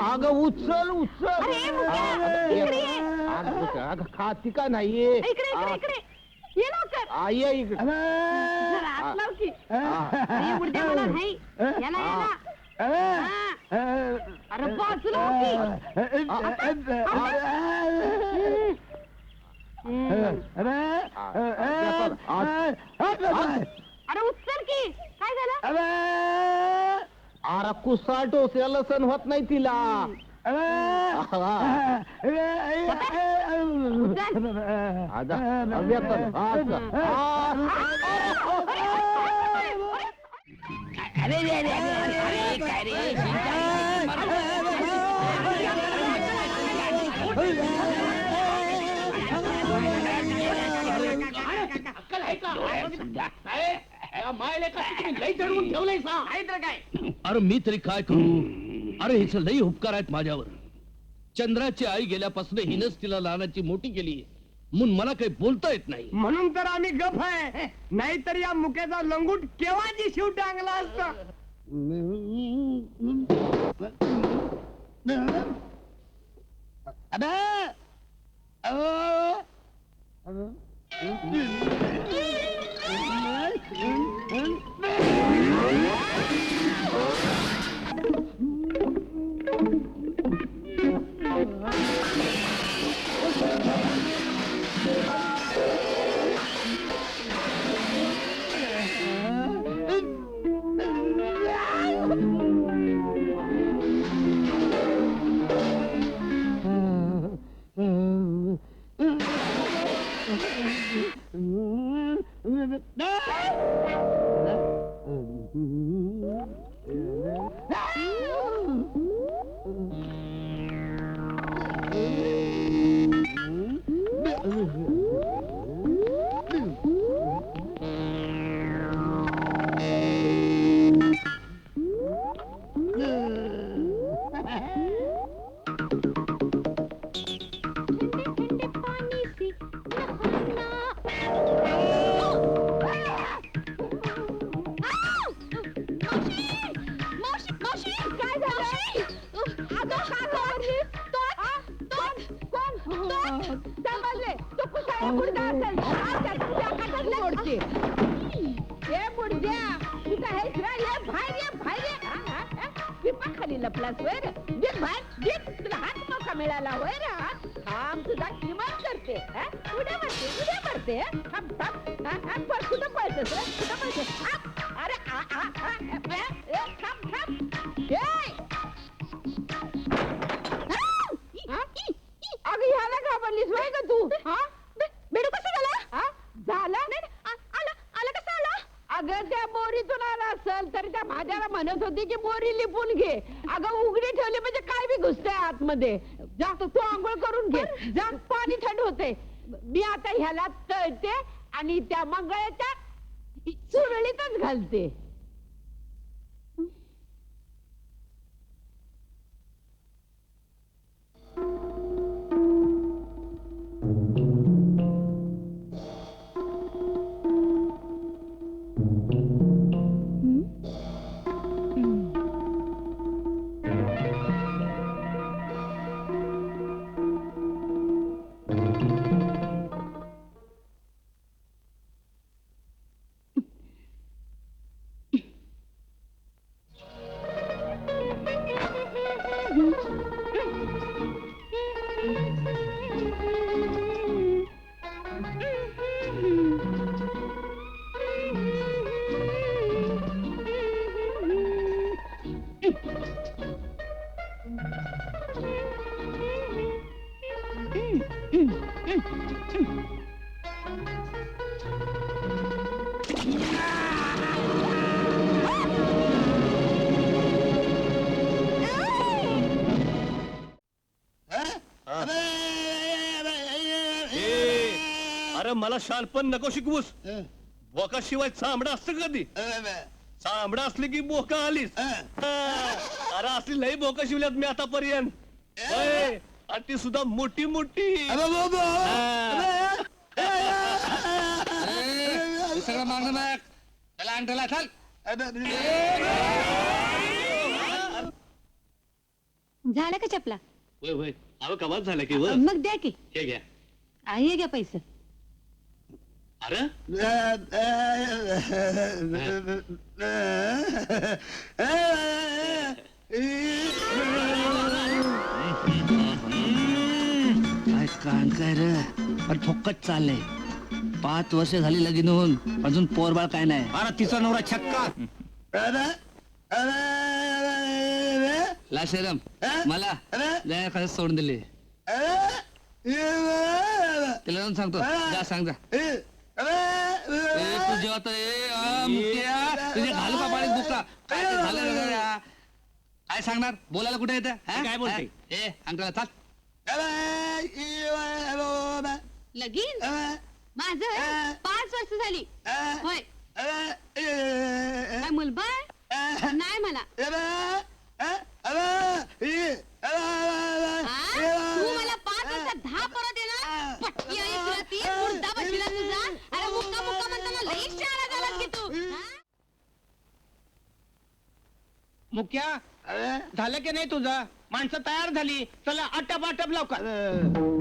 अगं उचल उचल. अरे, मुक्या, अगं, इकडे ये. अगं, उचल. अगं खाती का नाहीये? इकडे इकडे इकडे. ये लवकर. आ, ये इकडे. जरा हात लाव की. अरे, उडद्या मला नाही. याला याला हा. अरे बाजूला की. अरे उचल की काय झालं अरे कुसा टोचल्याला सण होत नाही तिला आता, अगदी आता. हा, आता. हा. अरे रे रे अरे अरे काय रे अरे मी तरी काय करू? अरे हिच लई उपकार आहेत माझ्यावर. चंद्राची आई गेल्यापासून हिनच तिला लहानाची मोठी केली म्हणून मला काही बोलता येत नाही. म्हणून तर आम्ही गप आहे. नाहीतर या मुक्याचा लंगूट केव्हाची शिव टांगला असता? मावशी मोडते ए आहेस रे ये बाहेर ये बाहेर ये. हा, हा, हा. पिपा खाली लपलास वर दिस बाहेर दिस तुला हात मोका मिळाला होय रे हा. थांब तुझा किमान करते? उड्या मारते उड्या मारते. कुठं पळतेस कुठं पळतेस? घुसतंय आतमध्ये. जा तू आंघोळ करून घे. जा पाणी थंड होते. मी आता ह्याला तळते आणि त्या मंगळाच्या चुरळीतच घालते. अरे मला शानपण नको शिकवूस. बोका शिवाय चांबडा असतं कधी? चांबडा असले की बोका आलीस. हा. अरे असली लई बोका शिवल्यात मी आतापर्यंत. होय. आणि ती सुद्धा मोठी मोठी. हा. सगळं मागणं त्याला चल झालं का चपला? होय होय. अहो कमाल झालं की व मग द्या की. हे घ्या. आ, हे घ्या पैसे? अरे? काय कान काय रे? पण फुक्कट चाललंय. पाच वर्ष झाली लगीन होऊन अजून पोरबाळ काय नाही. अरे तिचा नवरा छक्का. लाशरम मला लय सोडून दिले. तिला जाऊन सांगतो जा सांग जा ए, तू जेव्हा तर ए, मुक्या, तुझे घालू का पाणी बुका काय ते झालं रे? काय सांगणार बोलायला कुठे येतं हा? काय बोलते? हा? ए अंकल चाल लगीन माझ पाच वर्ष झाली होय काय मुलबा? नाही मला आ? तू मला पाच वर्षात दहा परत येणार पटकी आणि तुला ती मुर्दा बसला तुझा अरे मुक्का मुक्का म्हणताना लई शहाणा झालास की तू हा? मुक्या झालं की नाही तुझं? माणसं तयार झाली. चला आटप आटप लवकर.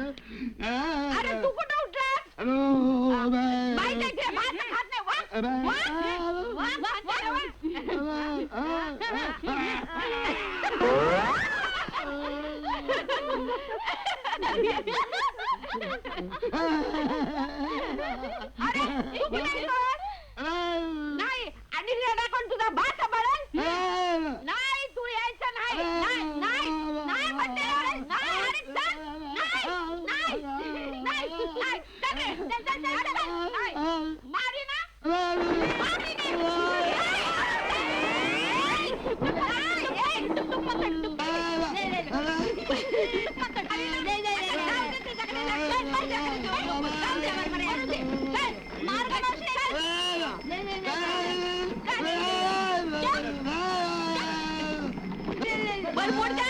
अरे तू कुठं उठला बाई जायचे भात खात नाही वा वा वा वा वा अरे. तू कुठे नाही आणि रेडा तुझा भात सांभाळल नाही तू यायचं नाही. नाही नाही नाही म्हणते नाही, नाही अरे चल. नाही नाही नाही नाही. चल रे, चल, चल, चल, चल, चल. नाही. मारी बर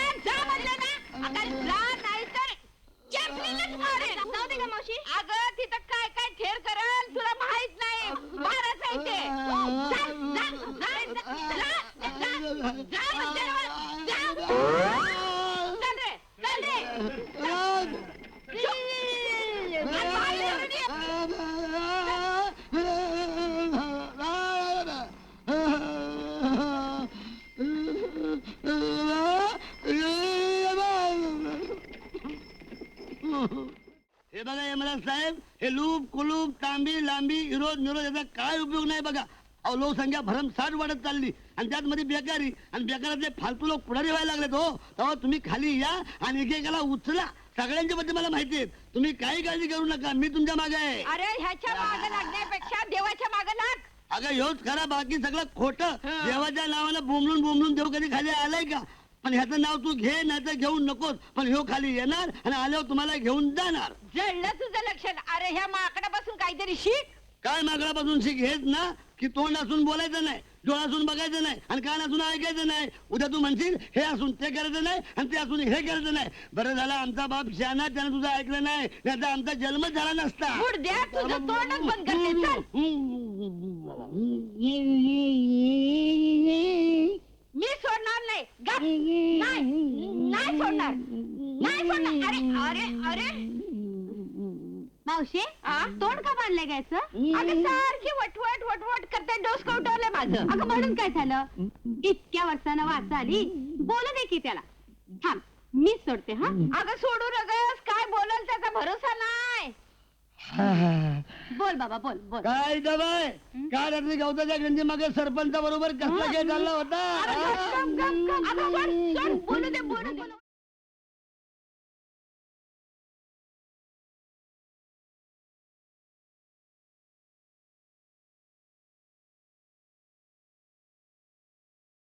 हे बघा यमराज साहेब हे लूप कुलूप तांबी लांबी विरोध निरोध याचा काय उपयोग नाही बघा. अहो लोकसंख्या भरमसाठ वाढत चालली. आणि त्यात मध्ये बेकारी आणि बेकारातले फालतू लोक पुढारी व्हायला लागलेत हो. तेव्हा तुम्ही खाली या आणि एकेकाला उचला. सगळ्यांच्या बद्दल मला माहिती आहे. तुम्ही काही काळजी करू नका. मी तुमच्या मागे आहे. अरे ह्याच्या मागे लागण्यापेक्षा देवाच्या मागे लाग अगं ह्योच खरा बाकी सगळं खोट. देवाच्या नावानं बोंबलून बोंबलून देव कधी खाली आलाय का? पण ह्याचं नाव तू घे नाही तर घेऊ नकोस. पण ह्यो खाली येणार आणि आल्यावर तुम्हाला घेऊन जाणार. जळलं तुझं लक्षण. अरे ह्या माकडापासून काहीतरी शिक. काय मागण्यापासून शिक हेच ना? की तोंड असून बोलायचं नाही डोळा असून बघायचं नाही आणि कान असून ऐकायचं नाही. उद्या तू म्हणशील हे असून ते करायचं नाही आणि ते असून हे करायचं नाही. बरं झालं आमचा बाप शहाणा त्यानं तुझं ऐकलं नाही नाही आमचा जन्मच झाला नसता. द्या तुझं तोंडच बंद करते चल. मी सोडणार नाही. गप. नाही. नाही सोडणार. नाही सोडणार. अरे अरे अरे. मावशी तोंड का बांधले गायचं अगं सारखी वटवट वटवट करते डोस कवटवलंय माझं. अगं म्हणून काय झालं? इतक्या वर्षानं वाच आली. बोलू दे की त्याला. थांब मीच सोडते हा? अगं सोडू नगस. काय बोलल त्याचा? भरोसा नाही. बोल बाबा बोल बोल. काय दबाय काय रात्री गवताच्या गंजी मागे सरपंचा बरोबर कसला खेळ चालला होता? अरे, गप, गप, गप, गप. अगं, सोड, सोड. बोलू दे बोलू बोलू.